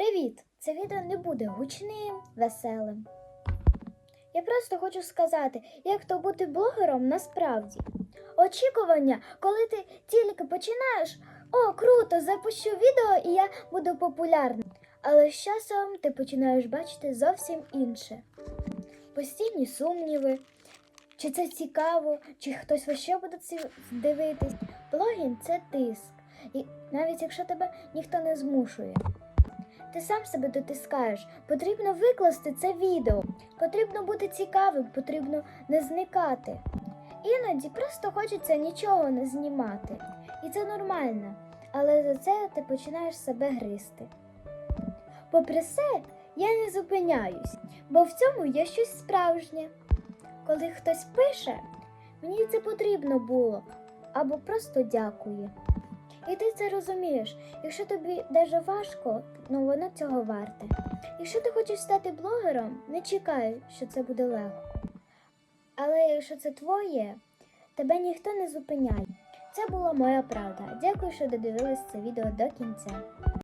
Привіт! Це відео не буде гучним, веселим. Я просто хочу сказати, як то бути блогером насправді. Очікування, коли ти тільки починаєш, о, круто, запущу відео і я буду популярним. Але з часом ти починаєш бачити зовсім інше. Постійні сумніви, чи це цікаво, чи хтось вообще буде дивитись. Блогінг це тиск. І навіть якщо тебе ніхто не змушує. Ти сам себе дотискаєш. Потрібно викласти це відео. Потрібно бути цікавим, потрібно не зникати. Іноді просто хочеться нічого не знімати. І це нормально. Але за це ти починаєш себе гризти. Попри все, я не зупиняюсь, бо в цьому є щось справжнє. Коли хтось пише, мені це потрібно було, або просто дякує. І ти це розумієш. Якщо тобі даже важко, ну воно цього варте. Якщо ти хочеш стати блогером, не чекай, що це буде легко. Але якщо це твоє, тебе ніхто не зупиняє. Це була моя правда. Дякую, що додивились це відео до кінця.